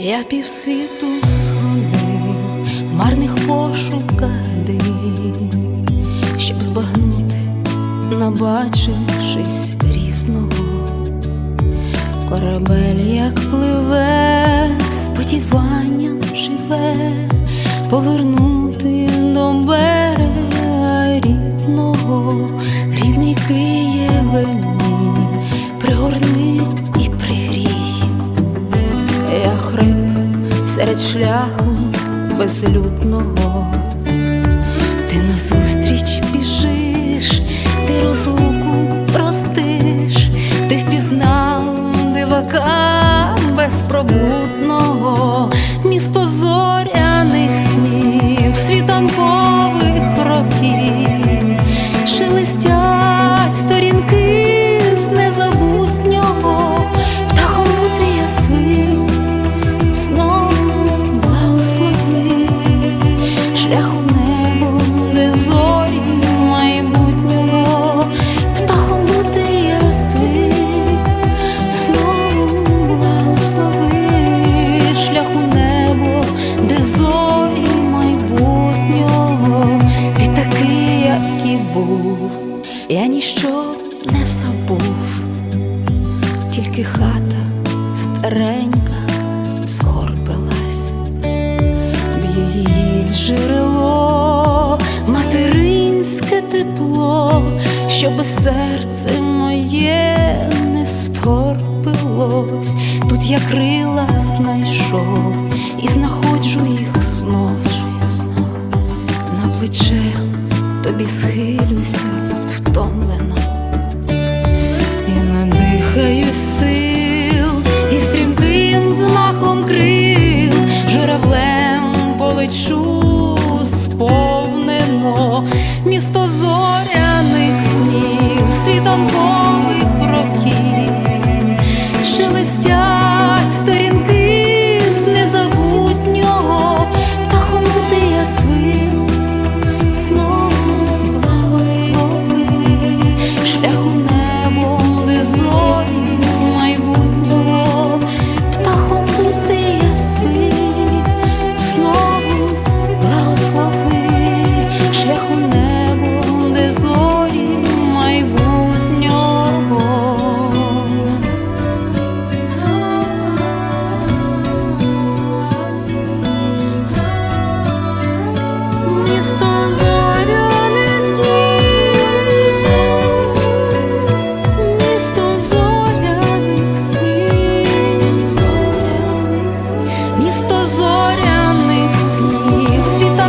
Я півсвіту сходив марних пошуках див, щоб збагнути, набачившись різного, корабель як пливе, сподіванням живе, повернутись безлюдного, ти назустріч біжиш, ти розлуку забув, я ніщо не забув, тільки хата старенька згорбилась, в її джерело, материнське тепло, щоб серце моє не сторпилось, тут я крила знайшов і знаходжу їх знов. Плече тобі схилюся втомлено.